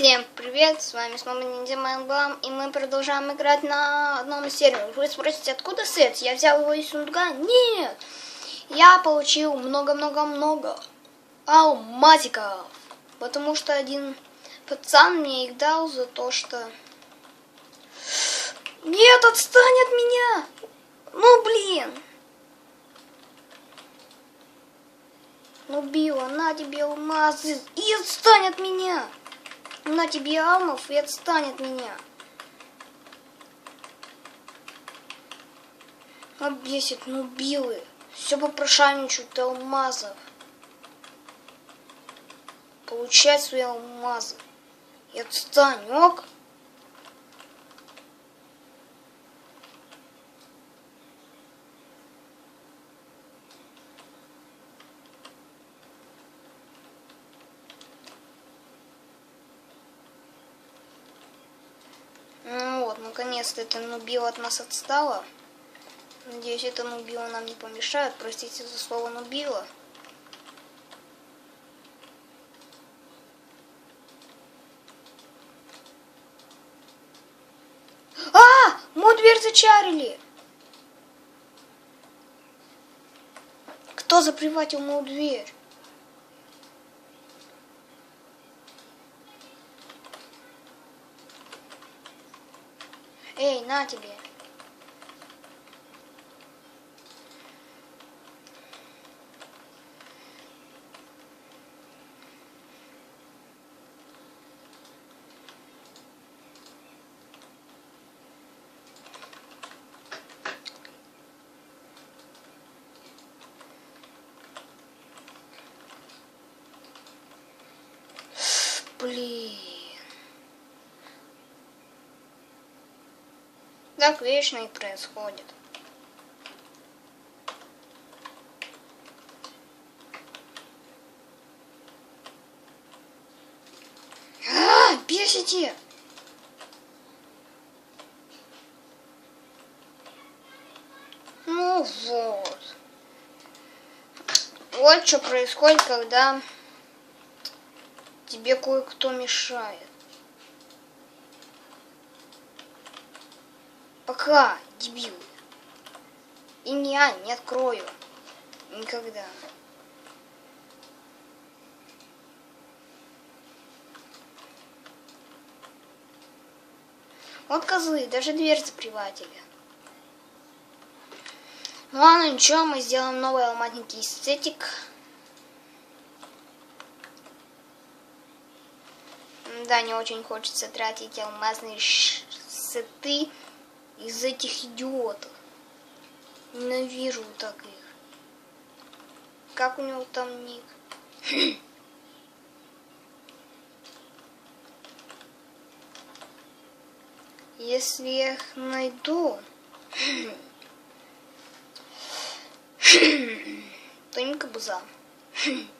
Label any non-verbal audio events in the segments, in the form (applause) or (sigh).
Всем привет, с вами снова Ниндзя Майнблам, и мы продолжаем играть на одном из серверов. Вы спросите, откуда сет? Я взял его из сундука? Нет! Я получил много-много-много алмазиков, потому что один пацан мне их дал за то, что... Нет, отстань от меня! Ну, блин! Ну, Билла, на тебе алмазы и отстань от меня! Тебе алмов и отстань от меня. А бесит, ну Биллы. Все попрошайничают алмазов. Получай свои алмазы. И отстань, ок? Ну вот, наконец-то эта нубила от нас отстала. Надеюсь, эта нубила нам не помешает. Простите за слово нубила. А! Мою дверь зачарили! Кто заприватил мою дверь? Эй, на тебе. Блин. Так вечно и происходит. А, бесите! Ну вот. Вот что происходит, когда тебе кое-кто мешает. Пока, дебил. И я не открою. Никогда. Вот козлы, даже дверь заприватили. Ну ладно, ничего, мы сделаем новый алмазненький эстетик. Да, не очень хочется тратить алмазные сеты из этих идиотов. Ненавижу так их. Как у него там ник? (clears throat) Если я их найду, (clears throat) то не кабуза. (clears throat)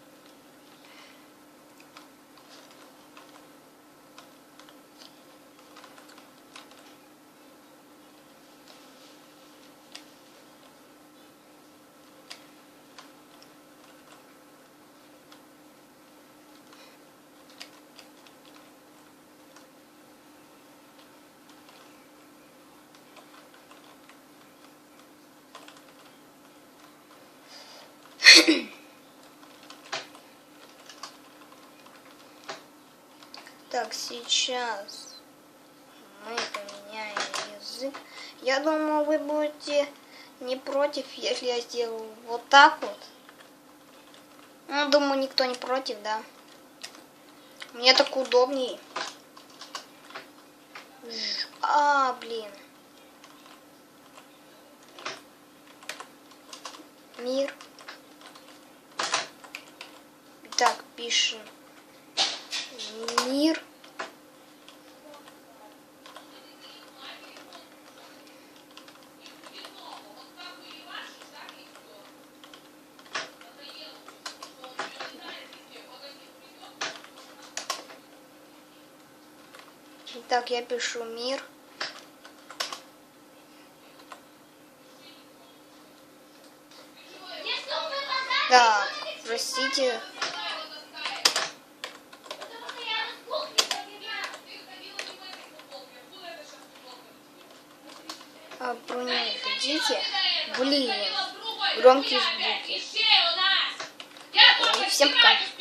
Так, сейчас мы поменяем язык. Я думаю, вы будете не против, если я сделаю вот так вот. Ну, думаю, никто не против, да. Мне так удобнее. А, блин. Мир. Так, пишем. Мир. Итак, я пишу мир. Да, простите. А, Бруни, дадите? Блин, громкие звуки. Всем пока.